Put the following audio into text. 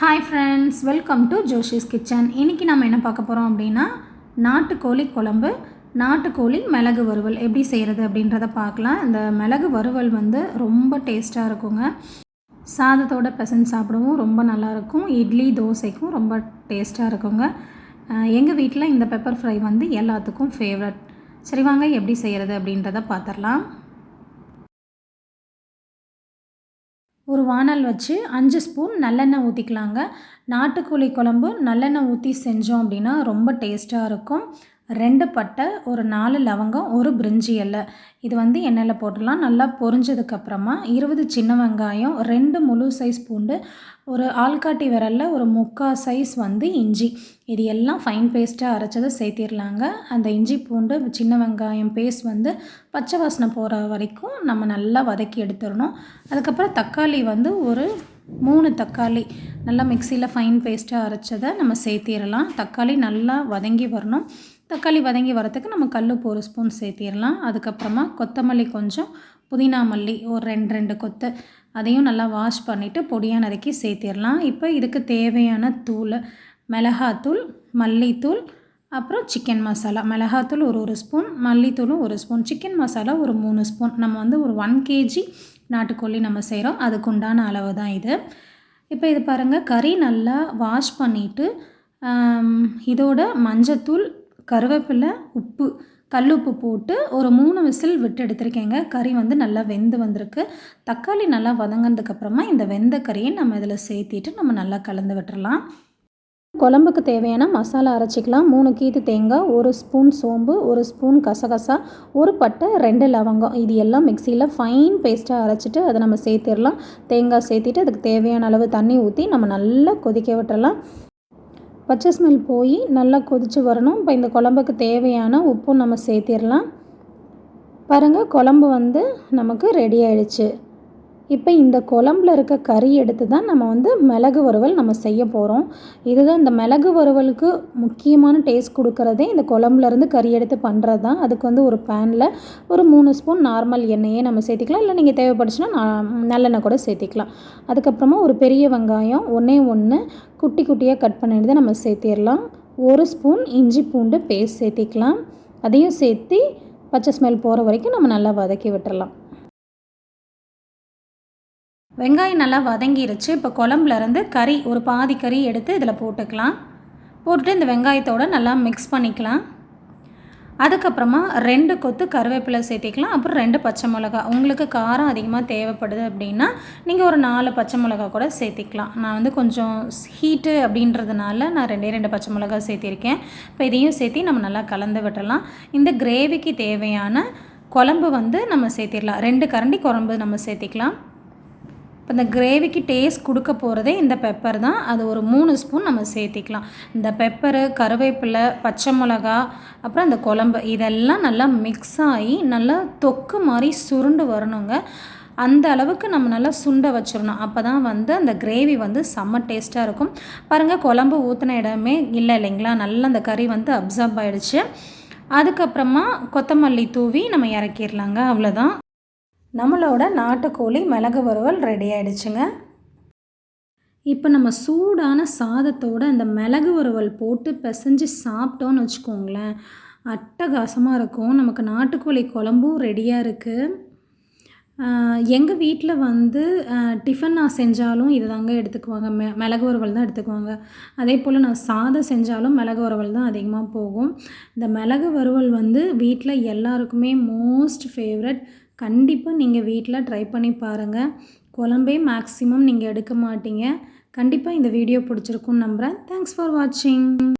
Hi friends welcome to Joshi's kitchen இன்றைக்கி நம்ம என்ன பார்க்க போகிறோம் அப்படின்னா நாட்டுக்கோழி குழம்பு நாட்டுக்கோழி மிளகு வறுவல். எப்படி செய்கிறது அப்படின்றத பார்க்கலாம். இந்த மிளகு வறுவல் வந்து ரொம்ப டேஸ்ட்டாக இருக்குங்க. சாதத்தோட பெசன் சாப்பிடவும் ரொம்ப நல்லாயிருக்கும் இட்லி தோசைக்கும் ரொம்ப டேஸ்ட்டாக இருக்குங்க. எங்கள் வீட்டில் இந்த பெப்பர் ஃப்ரை வந்து எல்லாத்துக்கும் ஃபேவரட் சரி வாங்க எப்படி செய்கிறது அப்படின்றத பார்த்துடலாம். ஒரு வானல் வச்சு அஞ்சு ஸ்பூன் நல்லெண்ணெய் ஊற்றிக்கலாங்க நாட்டுக்கோழி குழம்பு நல்லெண்ணெய் ஊற்றி செஞ்சோம் அப்படின்னா ரொம்ப டேஸ்ட்டாக இருக்கும். ரெண்டு பட்டை ஒரு நாலு லவங்கம் ஒரு பிரிஞ்சி இலை இது வந்து எண்ணெயில் போட்டுடலாம். நல்லா பொரிஞ்சதுக்கப்புறமா இருபது சின்ன வெங்காயம் ரெண்டு முழு சைஸ் பூண்டு ஒரு ஆள்காட்டி விரலில் ஒரு முக்கால் சைஸ் வந்து இஞ்சி. இது எல்லாம் ஃபைன் பேஸ்ட்டாக அரைச்சதை சேர்த்திடலாங்க. அந்த இஞ்சி பூண்டு சின்ன வெங்காயம் பேஸ்ட் வந்து பச்சை வாசனை போகிற வரைக்கும் நம்ம நல்லா வதக்கி எடுத்துடணும். அதுக்கப்புறம் தக்காளி வந்து ஒரு மூணு தக்காளி நல்லா மிக்சியில் ஃபைன் பேஸ்ட்டாக அரைச்சதை நம்ம சேர்த்திடலாம். தக்காளி நல்லா வதங்கி வரணும். தக்காளி வதங்கி வரத்துக்கு நம்ம கல் ஒரு ஸ்பூன் சேர்த்திடலாம். அதுக்கப்புறமா கொத்தமல்லி கொஞ்சம் புதினா மல்லி ஒரு ரெண்டு ரெண்டு கொத்து அதையும் நல்லா வாஷ் பண்ணிவிட்டு பொடியாக நறுக்கி சேர்த்திடலாம். இப்போ இதுக்கு தேவையான தூள் மிளகாத்தூள் மல்லித்தூள் அப்புறம் சிக்கன் மசாலா மிளகாத்தூள் ஒரு ஒரு ஸ்பூன் மல்லித்தூளும் ஒரு ஸ்பூன் சிக்கன் மசாலா ஒரு மூணு ஸ்பூன் நம்ம வந்து ஒரு ஒன் கேஜி நாட்டுக்கோழி நம்ம செய்கிறோம் அதுக்கு உண்டான அளவு தான் இது. இப்போ இது பாருங்கள் கறி நல்லா வாஷ் பண்ணிவிட்டு இதோட மஞ்சத்தூள் கருவேப்பிலை உப்பு கல் உப்பு போட்டு ஒரு மூணு விசில் விட்டு எடுத்திருக்கேங்க. கறி வந்து நல்லா வெந்து வந்திருக்கு. தக்காளி நல்லா வதங்கினதுக்கப்புறமா இந்த வெந்த கறியை நம்ம இதில் சேர்த்திட்டு நம்ம நல்லா கலந்து விட்டுறலாம். குழம்புக்கு தேவையான மசாலா அரைச்சிக்கலாம். மூணு கீத்து தேங்காய் ஒரு ஸ்பூன் சோம்பு ஒரு ஸ்பூன் கசகசா ஒரு பட்டை ரெண்டு லவங்கம். இது எல்லாம் மிக்சியில் ஃபைன் பேஸ்ட்டாக அரைச்சிட்டு அதை நம்ம சேர்த்திடலாம். தேங்காய் சேர்த்திட்டு அதுக்கு தேவையான அளவு தண்ணி ஊற்றி நம்ம நல்லா கொதிக்க விட்டுறலாம். பச்சை ஸ்மெல் போய் நல்லா கொதித்து வரணும். இப்போ இந்த குழம்புக்கு தேவையான உப்பும் நம்ம சேர்த்திடலாம். பாருங்கள் குழம்பு வந்து நமக்கு ரெடி ஆயிடுச்சு. இப்போ இந்த குழம்புல இருக்க கறி எடுத்து தான் நம்ம வந்து மிளகு வறுவல் நம்ம செய்ய போகிறோம் இதுதான் இந்த மிளகு வறுவலுக்கு முக்கியமான டேஸ்ட் கொடுக்குறதே இந்த குழம்புலேருந்து கறி எடுத்து பண்ணுறது தான். அதுக்கு வந்து ஒரு பேனில் ஒரு மூணு ஸ்பூன் நார்மல் எண்ணெயே நம்ம சேர்த்திக்கலாம். இல்லை நீங்கள் தேவைப்படுச்சுன்னா நல்லெண்ணெய் கூட சேர்த்திக்கலாம். அதுக்கப்புறமா ஒரு பெரிய வெங்காயம் ஒன்றே ஒன்று குட்டி குட்டியாக கட் பண்ணிட்டு நம்ம சேர்த்திடலாம். ஒரு ஸ்பூன் இஞ்சி பூண்டு பேஸ்ட் சேர்த்திக்கலாம். அதையும் சேர்த்து பச்சை ஸ்மெல் போகிற வரைக்கும் நம்ம நல்லா வதக்கி விட்டுறலாம். வெங்காயம் நல்லா வதங்கிருச்சு. இப்போ குழம்புலேருந்து கறி ஒரு பாதி கறி எடுத்து இதில் போட்டுக்கலாம். போட்டுட்டு இந்த வெங்காயத்தோடு நல்லா மிக்ஸ் பண்ணிக்கலாம். அதுக்கப்புறமா ரெண்டு கொத்து கருவேப்பிலை சேர்த்திக்கலாம். அப்புறம் ரெண்டு பச்சை மிளகா உங்களுக்கு காரம் அதிகமாக தேவைப்படுது அப்படின்னா நீங்கள் ஒரு நாலு பச்சை மிளகா கூட சேர்த்திக்கலாம். நான் வந்து கொஞ்சம் ஹீட்டு அப்படின்றதுனால நான் ரெண்டே ரெண்டு பச்சை மிளகா சேர்த்திருக்கேன். இப்போ இதையும் சேர்த்தி நம்ம நல்லா கலந்து விடலாம் இந்த கிரேவிக்கு தேவையான குழம்பு வந்து நம்ம சேர்த்திடலாம். ரெண்டு கரண்டி குழம்பு நம்ம சேர்த்திக்கலாம். இப்போ இந்த கிரேவிக்கு டேஸ்ட் கொடுக்க போகிறதே இந்த பெப்பர் தான். அது ஒரு மூணு ஸ்பூன் நம்ம சேர்த்திக்கலாம். இந்த பெப்பரு கருவேப்பிலை பச்சை மிளகா அப்புறம் அந்த குழம்பு. இதெல்லாம் நல்லா மிக்ஸ் ஆகி நல்லா தொக்கு மாதிரி சுருண்டு வரணுங்க. அந்த அளவுக்கு நம்ம நல்லா சுண்டை வச்சிடணும். அப்போ தான் வந்து அந்த கிரேவி வந்து செம்ம டேஸ்ட்டாக இருக்கும். பாருங்கள் குழம்பு ஊற்றின இடமே இல்லை இல்லைங்களா? நல்லா அந்த கறி வந்து அப்சர்ப் ஆகிடுச்சு அதுக்கப்புறமா கொத்தமல்லி தூவி நம்ம இறக்கிடலாங்க. அவ்வளோதான் நம்மளோட நாட்டுக்கோழி மிளகு வறுவல் ரெடி ஆகிடுச்சுங்க இப்போ நம்ம சூடான சாதத்தோடு அந்த மிளகு வறுவல் போட்டு பிசைஞ்சு சாப்பிட்டோன்னு வச்சுக்கோங்களேன் அட்டகாசமாக இருக்கும். நமக்கு நாட்டுக்கோழி குழம்பும் ரெடியாக இருக்குது எங்கள் வீட்டில் வந்து டிஃபன் நான் செஞ்சாலும் இது தாங்க எடுத்துக்குவாங்க. மெ மிளகு வறுவல் தான் எடுத்துக்குவாங்க. அதே போல் நான் சாதம் செஞ்சாலும் மிளகு வறுவல் தான் அதிகமாக போகும். இந்த மிளகு வறுவல் வந்து வீட்டில் எல்லாருக்குமே மோஸ்ட் ஃபேவரட் கண்டிப்பாக நீங்கள் வீட்டில் ட்ரை பண்ணி பாருங்கள் குழம்பே மேக்ஸிமம் நீங்கள் எடுக்க மாட்டீங்க. கண்டிப்பாக இந்த வீடியோ பிடிச்சிருக்குன்னு நம்புகிறேன் தேங்க்ஸ் ஃபார் வாட்சிங்